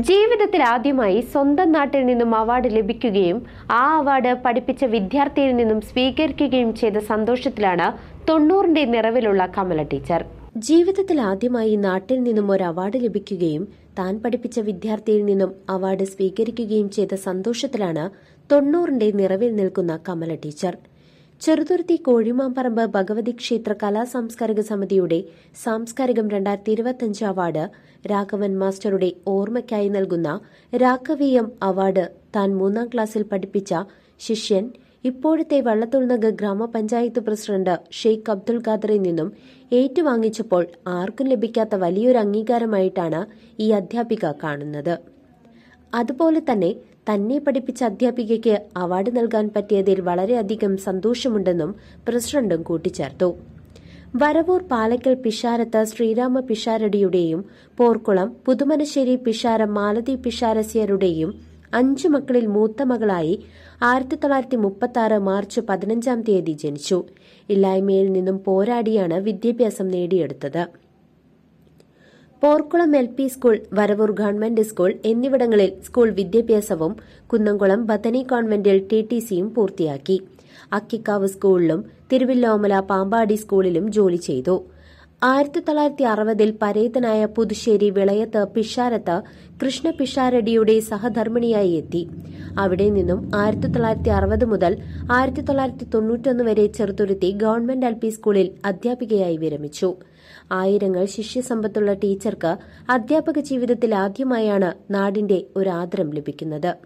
ജീവിതത്തിൽ ആദ്യമായി സ്വന്തം നാട്ടിൽ നിന്നും അവാർഡ് ലഭിക്കുകയും ആ അവാർഡ് പഠിപ്പിച്ച വിദ്യാർത്ഥിയിൽ നിന്നും സ്വീകരിക്കുകയും ചെയ്ത സന്തോഷത്തിലാണ് തൊണ്ണൂറിന്റെ നിറവിലുള്ള കമല ടീച്ചർ. ജീവിതത്തിൽ ആദ്യമായി നാട്ടിൽ നിന്നും ഒരു അവാർഡ് ലഭിക്കുകയും താൻ പഠിപ്പിച്ച വിദ്യാർത്ഥിയിൽ നിന്നും അവാർഡ് സ്വീകരിക്കുകയും ചെയ്ത സന്തോഷത്തിലാണ് തൊണ്ണൂറിന്റെ നിറവിൽ നിൽക്കുന്ന കമല ടീച്ചർ. ചെറുതുരുത്തി കോഴിമാമ്പറമ്പ് ഭഗവതി ക്ഷേത്ര കലാ സാംസ്കാരിക സമിതിയുടെ സാംസ്കാരികം രണ്ടായിരത്തി ഇരുപത്തിയഞ്ച് അവാർഡ് രാഘവൻ മാസ്റ്ററുടെ ഓർമ്മയ്ക്കായി നൽകുന്ന രാഘവീയം അവാർഡ് താൻ മൂന്നാം ക്ലാസ്സിൽ പഠിപ്പിച്ച ശിഷ്യൻ ഇപ്പോഴത്തെ വള്ളത്തുൾനഗർ ഗ്രാമപഞ്ചായത്ത് പ്രസിഡന്റ് ഷെയ്ഖ് അബ്ദുൽ ഖാദറിൽ നിന്നും ഏറ്റുവാങ്ങിച്ചപ്പോൾ ആർക്കും ലഭിക്കാത്ത വലിയൊരു അംഗീകാരമായിട്ടാണ് ഈ അധ്യാപിക കാണുന്നത്. അതുപോലെ തന്നെ തന്നെ പഠിപ്പിച്ച അധ്യാപികയ്ക്ക് അവാർഡ് നൽകാൻ പറ്റിയതിൽ വളരെയധികം സന്തോഷമുണ്ടെന്നും പ്രസിഡന്റും കൂട്ടിച്ചേർത്തു. വരവൂർ പാലക്കൽ പിഷാരത്ത് ശ്രീരാമ പിഷാരടിയുടെയും പോർക്കുളം പുതുമനശ്ശേരി പിഷാര മാലതി പിഷാരസ്യരുടെയും അഞ്ചു മക്കളിൽ മൂത്ത മകളായി ആയിരത്തി തൊള്ളായിരത്തി മുപ്പത്തി ആറ് മാർച്ച് പതിനഞ്ചാം തീയതി ജനിച്ചു. ഇല്ലായ്മയിൽ നിന്നും പോരാടിയാണ് വിദ്യാഭ്യാസം നേടിയെടുത്തത്. Porkulam L P school Varavoor government school എന്നിവിടങ്ങളിൽ സ്കൂൾ വിദ്യാഭ്യാസവും കുന്നംകുളം ബത്തനി കോൺവെന്റിൽ ടി ടി സിയും പൂർത്തിയാക്കി. അക്കിക്കാവ് സ്കൂളിലും തിരുവില്ലോമല പാമ്പാടി സ്കൂളിലും ജോലി ചെയ്തു. ആയിരത്തി തൊള്ളായിരത്തി അറുപതിൽ പരേതനായ പുതുശ്ശേരി വിളയത്ത് പിഷാരത്ത് കൃഷ്ണ പിഷാരടിയുടെ സഹധർമ്മിണിയായി എത്തി. അവിടെ നിന്നും ആയിരത്തി തൊള്ളായിരത്തി അറുപത് മുതൽ ആയിരത്തി തൊള്ളായിരത്തി തൊണ്ണൂറ്റൊന്ന് വരെ ചെറുതുരുത്തി ഗവൺമെന്റ് എൽ പി സ്കൂളിൽ അധ്യാപികയായി വിരമിച്ചു. ആയിരങ്ങൾ ശിഷ്യസമ്പത്തുള്ള ടീച്ചർക്ക് അധ്യാപക ജീവിതത്തിൽ ആദ്യമായാണ് നാടിന്റെ ഒരു ആദരം ലഭിക്കുന്നത്.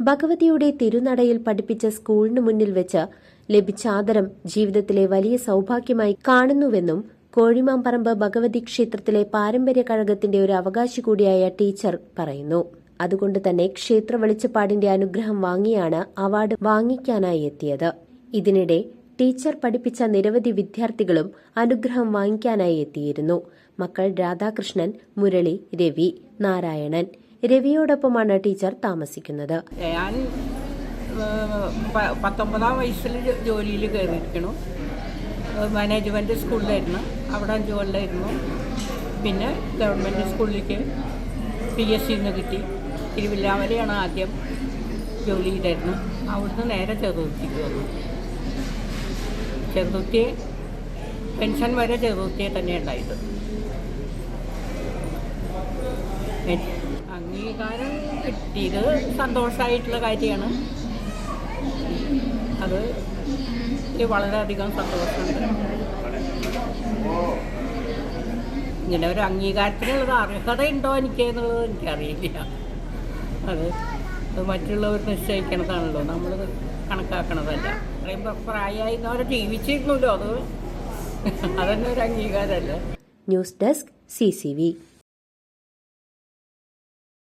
ഭഗവതിയുടെ തിരുനടയിൽ പഠിപ്പിച്ച സ്കൂളിന് മുന്നിൽ വെച്ച് ലഭിച്ച ആദരം ജീവിതത്തിലെ വലിയ സൌഭാഗ്യമായി കാണുന്നുവെന്നും കോഴിമാമ്പറമ്പ് ഭഗവതി ക്ഷേത്രത്തിലെ പാരമ്പര്യ കഴകത്തിന്റെ ഒരു അവകാശി കൂടിയായ ടീച്ചർ പറയുന്നു. അതുകൊണ്ട് തന്നെ ക്ഷേത്ര വെളിച്ചപ്പാടിന്റെ അനുഗ്രഹം വാങ്ങിയാണ് അവാർഡ് വാങ്ങിക്കാനായി എത്തിയത്. ഇതിനിടെ ടീച്ചർ പഠിപ്പിച്ച നിരവധി വിദ്യാർത്ഥികളും അനുഗ്രഹം വാങ്ങിക്കാനായി എത്തിയിരുന്നു. മക്കൾ രാധാകൃഷ്ണൻ മുരളി രവി നാരായണൻ. രവിയോടൊപ്പമാണ് ടീച്ചർ താമസിക്കുന്നത്. ഞാൻ പത്തൊമ്പതാം വയസ്സിൽ ജോലിയിൽ കയറിയിരിക്കണു. മാനേജ്മെന്റ് സ്കൂളിലായിരുന്നു അവിടെ അഞ്ച് പിന്നെ ഗവൺമെന്റ് സ്കൂളിലേക്ക് പി എസ് സിന്ന് കിട്ടി. തിരുവില്ലാമലയാണ് ആദ്യം ജോലി ചെയ്തായിരുന്നു അവിടുന്ന് നേരെ വന്നു. ചെറുതുരുത്തി പെൻഷൻ വരെ ചെറുതുത്തിയെ തന്നെ ഉണ്ടായിട്ടുണ്ട് അംഗീകാരം കിട്ടിയത് സന്തോഷമായിട്ടുള്ള കാര്യമാണ്. അത് വളരെയധികം സന്തോഷമുണ്ട്. ഇങ്ങനെ ഒരു അംഗീകാരത്തിനുള്ളത് ഉണ്ടോ എനിക്ക് എന്നുള്ളത് എനിക്കറിയില്ല. അത് അത് മറ്റുള്ളവർ നിശ്ചയിക്കണതാണല്ലോ. നമ്മൾ കണക്കാക്കണതല്ല. അത്രയും പ്രായമായി അവരെ ജീവിച്ചിരുന്നല്ലോ അത്. അതന്നെ ഒരു അംഗീകാരമല്ലേ ന്യൂസ് ഡെസ്ക് സി